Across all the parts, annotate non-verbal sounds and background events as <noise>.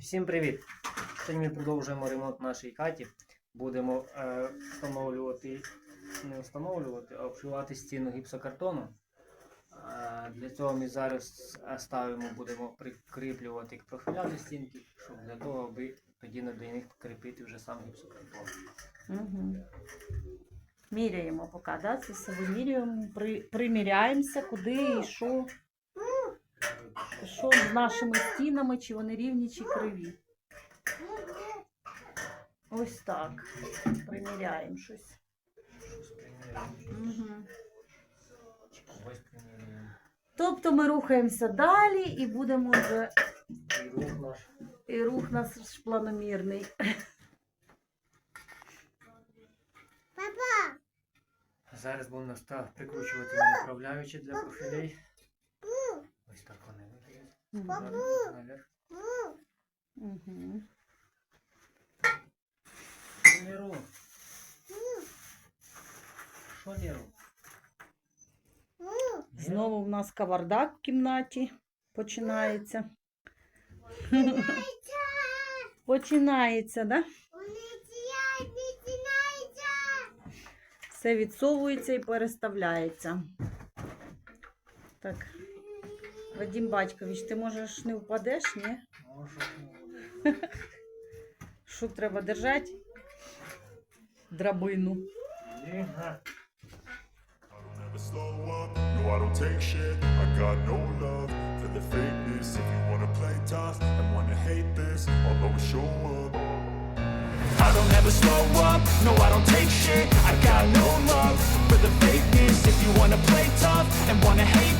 Всім привіт! Сьогодні ми продовжуємо ремонт в нашій хаті. Будемо е, встановлювати, не встановлювати, а обшивати стіну гіпсокартону. Е, для цього ми зараз е, ставимо, будемо прикріплювати профіля до стінки, щоб для того, аби тоді до них кріпити вже сам гіпсокартон. Угу. Міряємо поки, да? Це все вимірюємо, при, приміряємося, куди і що, що з нашими стінами, чи вони рівні, чи криві. Ось так. Приміряємо щось. Угу. Тобто ми рухаємося далі і будемо вже, І рух наш. і рух наш ж планомірний. Зараз будемо прикручувати направляючі для профілей. Ось так вони виглядають. Мгм. Зараз наверх. Угу. Леру. Що Леру? Знову в нас кавардак в кімнаті починається. Починається, <laughs> да? Все відсовується і переставляється. Так. Вадим Батькович, ти можеш не впадеш, ні? Що треба держати? Драбину. I don't take shit I got no love for the fakeness If you wanna play tough and wanna hate this I'll always show up I don't ever slow up, no I don't take shit I got no love for the fakeness If you wanna play tough and wanna hate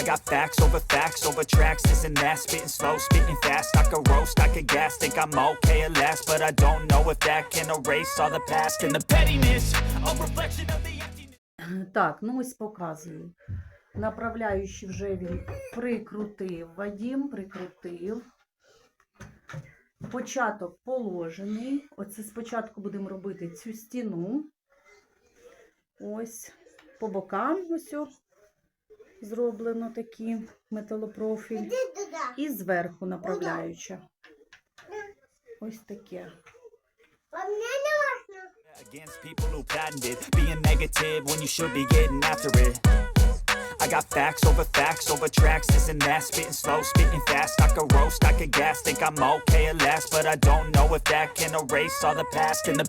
I got facts over facts over tracks This and that, spitting slow, spitting fast I could roast, I could gas, think I'm okay at last But I don't know if that can erase all the past And the pettiness, a reflection of the emptiness Так, ну ось показую. Направляючи вже він прикрутив, Вадім прикрутив. Початок положений. Оце спочатку будемо робити цю стіну. Ось по бокам ось зроблено такі металопрофіль. І зверху направляюча. Ось таке. Against people who patented Being negative when you should be getting after it I got facts over facts over tracks This and that, spitting slow, spitting fast I could roast, I could gas, think I'm okay at last But I don't know if that can erase all the past And the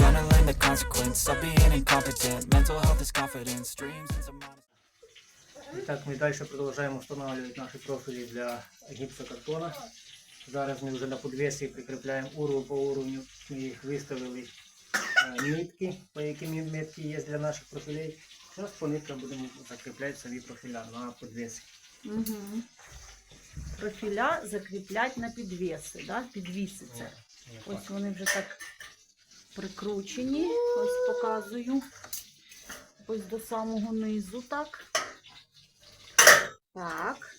так ми далі продовжуємо встановлювати наші профілі для гіпсокартона. Зараз ми вже на подвесі прикріпляємо уровень по уровню. Ми їх виставили е, нитки, по яким метки є для наших профілей. Зараз по ниткам будемо закріпляти самі профіля на подвесі. Угу. Профіля закріплять на підвіси, да? підвіситься. Ось вони вже так прикручені. Ось показую. Ось до самого низу так. Так.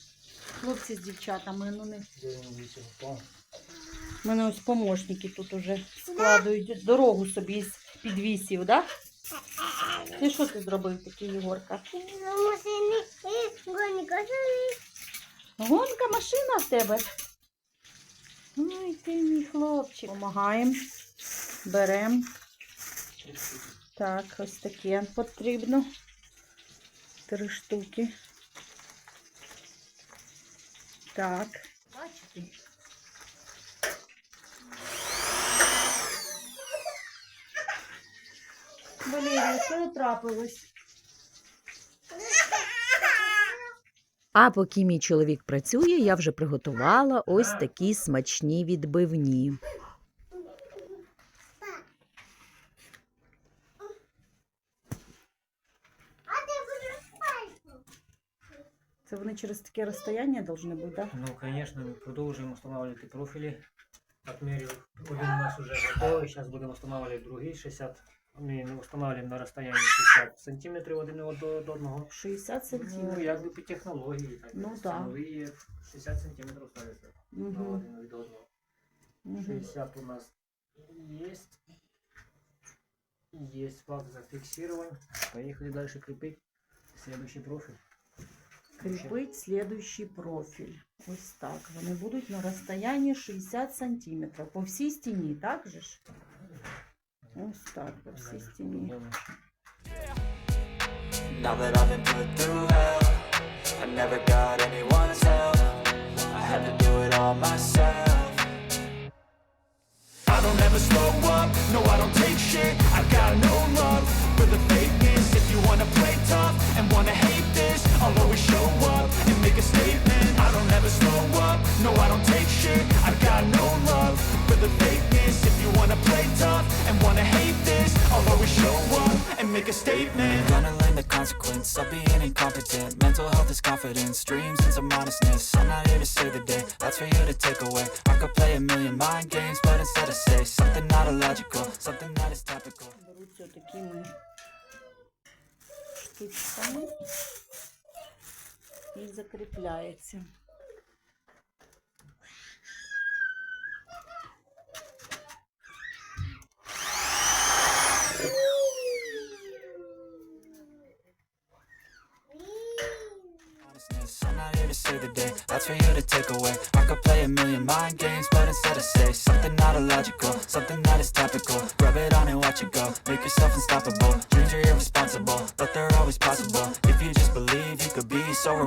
Хлопці з дівчатами, ну не. У мене ось помощники тут уже складують дорогу собі з підвісів, так? Да? Ти що ти зробив такий, Єгорка? Гонка машина в тебе. Ой, ти мій хлопчик. Помагаємо, беремо. Так, ось таке потрібно. Три штуки. Так. Бачите? Валерія, що трапилось? А поки мій чоловік працює, я вже приготувала ось такі смачні відбивні. Це вони через таке розстояння повинні бути, так? Ну, конечно, ми продовжуємо встановлювати профілі. Отмірів один у нас вже готовий. Зараз будемо встановлювати другий 60. Ми встановлюємо на розстоянні 60 сантиметрів один від одного. 60 Ну, сантиметрів. якби по технології, так. Ну, це да. нові 60 сантиметрів ставиться на Угу. один від одного. Угу. 60 у нас есть. Есть флаг зафиксирован. Поехали дальше крепить. Следующий профиль. Кріпить слідуючий профіль. Ось так. Вони будуть на розстоянні 60 сантиметрів. По всій стіні, так же ж? Ось так, по всій стіні. Now that I've been put through hell I never got anyone's help I had to do it all myself I don't ever slow up, no I don't take shit I got no love for the fakeness If you wanna play tough and wanna hate this I'll always show up and make a statement I don't ever slow up, no I don't take shit I got no love for the fakeness If you wanna play tough and wanna hate this I'll always show up and make a statement Gonna learn the consequence of being incompetent Mental health is confidence, dreams and some honestness I'm not here to save the day, that's for you to take away I could play a million mind games, but instead I say Something not illogical, something that is topical Беруться такими штучками The day, that's for you to take away. I could play a million mind games, but instead I say something not illogical,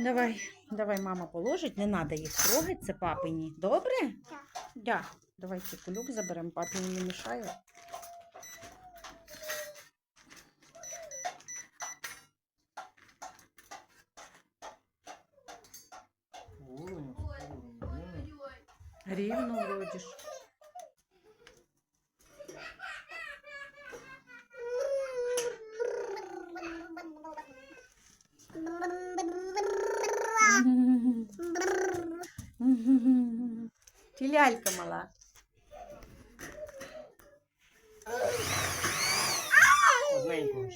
Давай, давай, мама положить. Не треба їх трогати, це папині. Добре? Так. Да. Давай цей кульок заберемо, папі не мішає. Рівно вроді ж. Ти лялька мала. Одненько.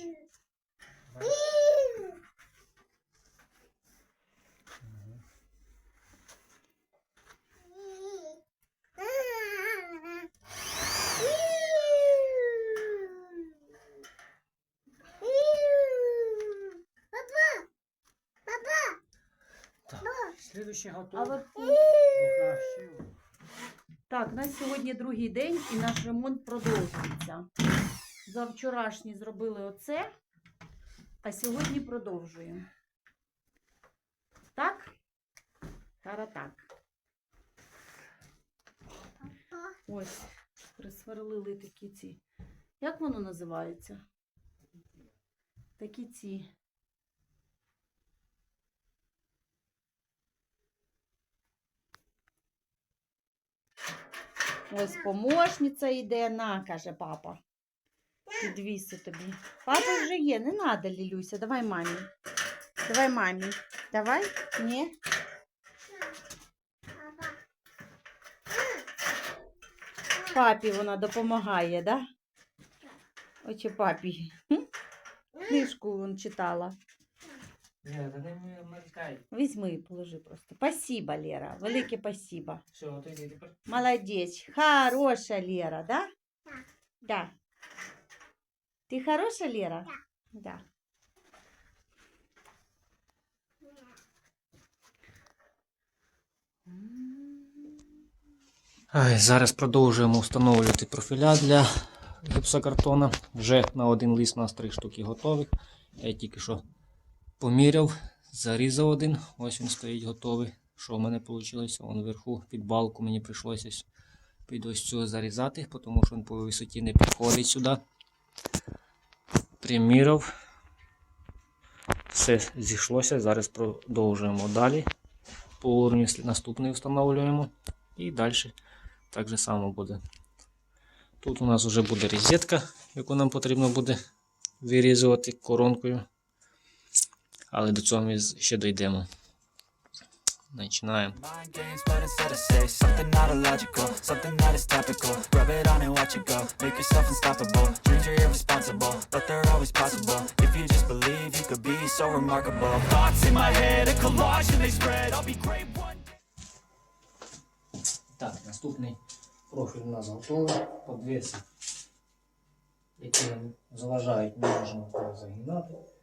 Следующий А готовий. Так, на сьогодні другий день і наш ремонт продовжується. За вчорашній зробили оце, а сьогодні продовжуємо. Так? Тара-так. Ось, присверлили такі ці. Як воно називається? Такі ці. Ось помощниця йде, на, каже папа. Підвісу тобі. Папа вже є, не треба, Лілюся. Давай мамі. Давай мамі. Давай? Ні? папі вона допомагає, да? Очі папі. Книжку вон читала. Ні, та не мелькай. Візьми, положи просто. Спасибо, Лера. Велике спасибо. Все, от іди тепер. Молодец. Хорошая Лера, да? Да. Ты хорошая Лера? Да. Ай, зараз продовжуємо встановлювати профіля для гіпсокартона. Вже на один лист у нас три штуки готових. Я тільки що поміряв, зарізав один. Ось він стоїть готовий. Що в мене вийшло? Вон вверху під балку мені прийшлося під ось цю зарізати, тому що він по висоті не підходить сюди. Приміряв. Все зійшлося. Зараз продовжуємо далі. По уровню наступний встановлюємо. І далі так же само буде. Тут у нас вже буде розетка, яку нам потрібно буде вирізувати коронкою. Але до цього ми ще дійдемо. Day. Так, наступний профіль у нас готовий. Подвеси, які нам заважають, ми можемо загинати.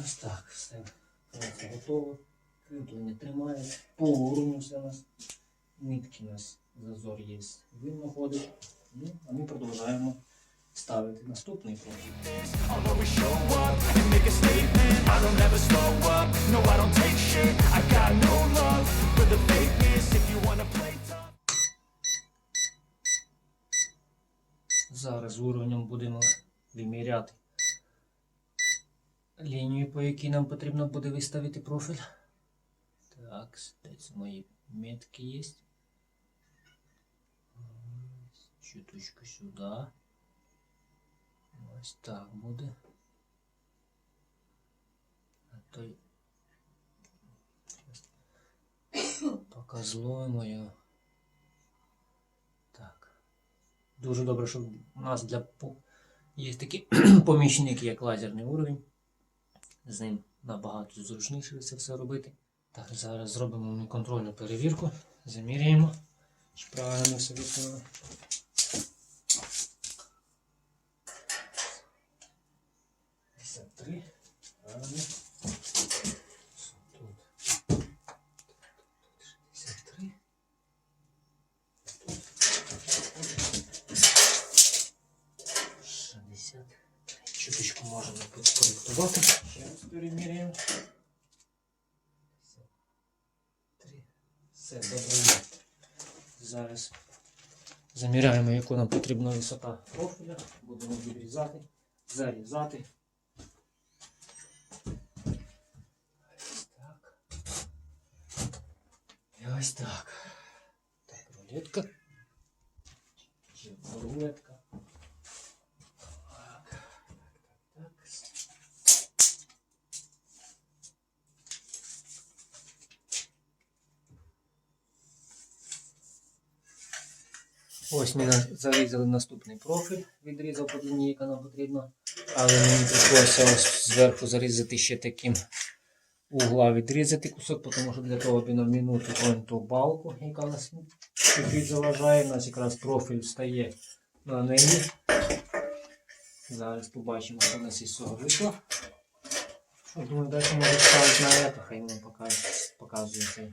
Ось так, все. Це готово. Кріплення тримає. По все нас. Нитки у нас зазор є. Видно ходить. Ну, а ми продовжуємо ставити наступний профіль. Зараз уровнем будемо виміряти лінію, по якій нам потрібно буде виставити профіль. Так, десь мої метки є. Чуточку сюди. Ось так буде. А то Показуємо його. Так. Дуже добре, що у нас для є такі <clears throat> помічники, як лазерний уровень. З ним набагато зручніше це все робити. Так, зараз зробимо контрольну перевірку. Заміряємо, чи правильно все виконали. Три. Правильно. Тут. Шістдесят три. Шістдесят. Чуточку можемо підкоректувати. Ще раз переміряємо. Три. Все, добре є. Зараз заміряємо, яку нам потрібна висота профіля. Будемо відрізати, зарізати. Ось так. І ось так. Так, рулетка. Рулетка. Ось ми зарізали наступний профіль, відрізав по длині, яка нам потрібна. Але мені прийшлося ось зверху зарізати ще таким угла відрізати кусок, тому що для того минути ось ту балку, яка у нас чуть-чуть заважає. У нас якраз профіль встає на неї. Зараз побачимо, що у нас із цього вийшло. Думаю, далі може ставити на це, хай нам показує цей.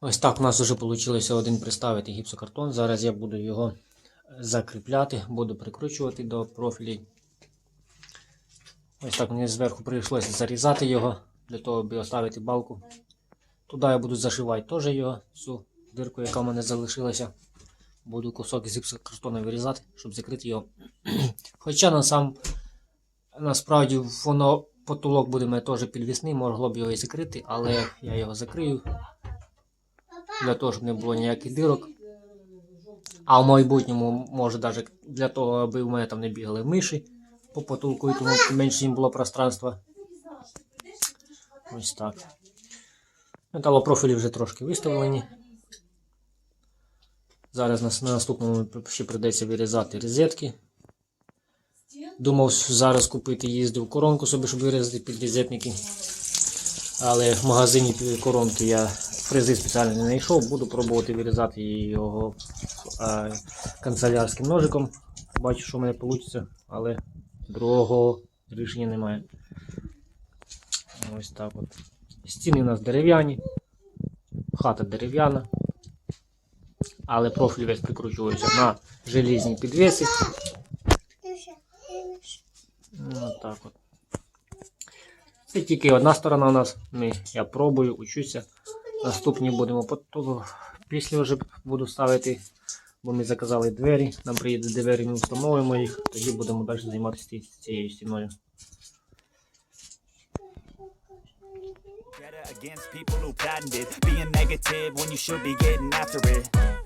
Ось так у нас вже вийшло один приставити гіпсокартон. Зараз я буду його закріпляти, буду прикручувати до профілей. Ось так мені зверху прийшлося зарізати його, для того, аби оставити балку. Туди я буду зашивати теж його, цю дирку, яка в мене залишилася. Буду кусок з гіпсокартону вирізати, щоб закрити його. <clears throat> Хоча на сам, насправді воно потолок буде в мене теж підвісний, могло б його і закрити, але я його закрию для того, щоб не було ніяких дирок. А в майбутньому, може, навіть для того, аби в мене там не бігали миші по потолку, і тому менше їм було пространства. Ось так. Металопрофілі вже трошки виставлені. Зараз на, на наступному ще прийдеться вирізати розетки. Думав зараз купити, їздив коронку собі, щоб вирізати під розетники. Але в магазині коронки я фрези спеціально не знайшов. Буду пробувати вирізати його е, канцелярським ножиком. Бачу, що в мене вийде, але другого рішення немає. Ось так от. Стіни у нас дерев'яні, хата дерев'яна. Але профіль весь прикручується на желізні підвеси. Ну, так от. Це тільки одна сторона у нас. Ми, я пробую, учуся. Наступні будемо потім, після вже буду ставити, бо ми заказали двері. Нам приїдуть двері, ми встановимо їх, тоді будемо далі займатися цією стіною. Against people who patented being negative when you should be getting after it.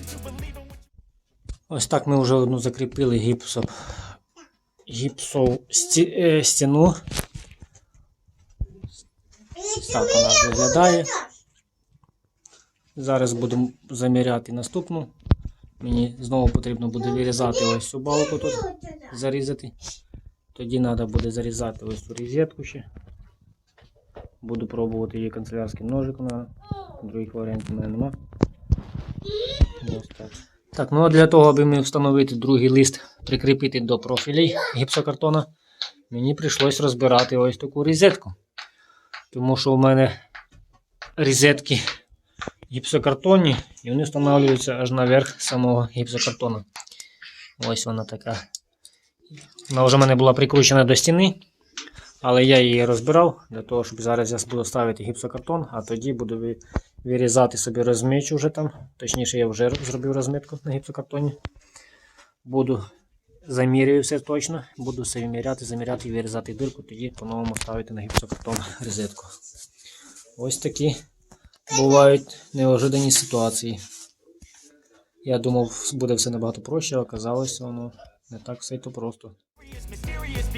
Ось так ми вже одну закріпили гіпсом. Гіпсов сті, е, стіну. Так вона виглядає. Зараз будемо заміряти наступну. Мені знову потрібно буде вирізати ось цю балку тут, зарізати. Тоді треба буде зарізати ось цю розетку ще. Буду пробувати її канцелярським ножиком. Других варіантів у мене нема. Ось так. Так, ну а для того, аби ми встановити другий лист, прикріпити до профілей гіпсокартона, мені прийшлось розбирати ось таку розетку. Тому що у мене розетки гіпсокартонні і вони встановлюються аж наверх самого гіпсокартона. Ось вона така Вона вже в мене була прикручена до стіни, але я її розбирав для того, щоб зараз я буду ставити гіпсокартон, а тоді буду вирізати собі розмічу вже там. Точніше, я вже зробив розмітку на гіпсокартоні. Буду замірюю все точно, буду все виміряти, заміряти і вирізати дирку, тоді по-новому ставити на гіпсокартон розетку. Ось такі бувають неожидані ситуації. Я думав, буде все набагато проще, а оказалось воно не так все то просто.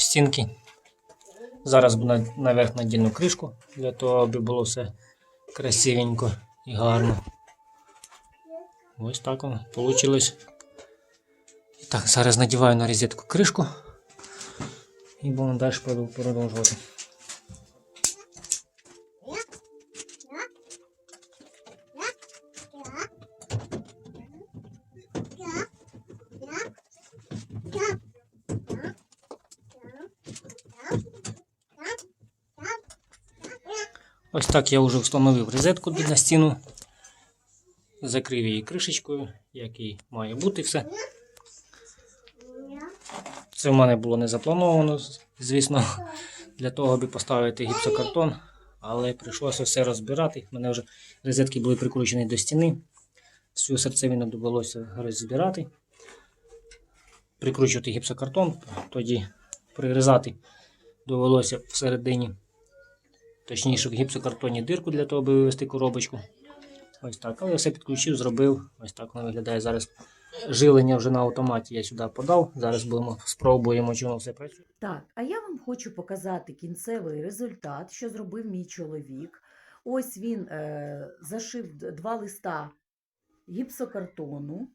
стінки. Зараз наверх надіну кришку, для того, аби було все красивенько і гарно. Ось так воно вийшло. Так, зараз надіваю на розетку кришку і будемо далі продовжувати. Так я вже встановив розетку на стіну. Закрив її кришечкою, як і має бути все. Це в мене було не заплановано, звісно, для того, аби поставити гіпсокартон, але прийшлося все розбирати. У мене вже розетки були прикручені до стіни. Всю серцевину довелося розбирати, прикручувати гіпсокартон, тоді прирізати довелося всередині точніше в гіпсокартоні дирку для того, аби вивести коробочку. Ось так. Але я все підключив, зробив. Ось так воно виглядає зараз. Жилення вже на автоматі я сюди подав. Зараз будемо спробуємо, чи воно все працює. Так, а я вам хочу показати кінцевий результат, що зробив мій чоловік. Ось він е, зашив два листа гіпсокартону,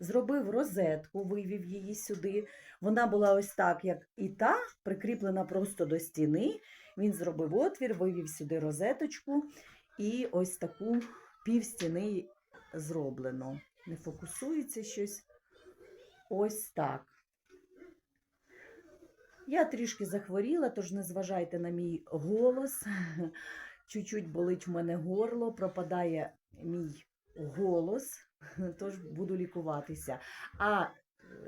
зробив розетку, вивів її сюди. Вона була ось так, як і та, прикріплена просто до стіни. Він зробив отвір, вивів сюди розеточку, і ось таку пів стіни зроблено. Не фокусується щось. Ось так. Я трішки захворіла, тож не зважайте на мій голос. <laughs> Чуть-чуть болить в мене горло, пропадає мій голос, <laughs> тож буду лікуватися. А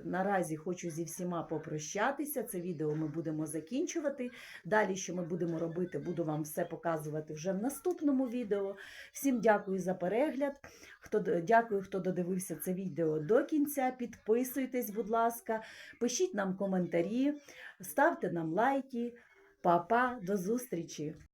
наразі хочу зі всіма попрощатися. Це відео ми будемо закінчувати. Далі, що ми будемо робити, буду вам все показувати вже в наступному відео. Всім дякую за перегляд. Хто дякую, хто додивився це відео до кінця. Підписуйтесь, будь ласка, пишіть нам коментарі, ставте нам лайки. Па-па, до зустрічі!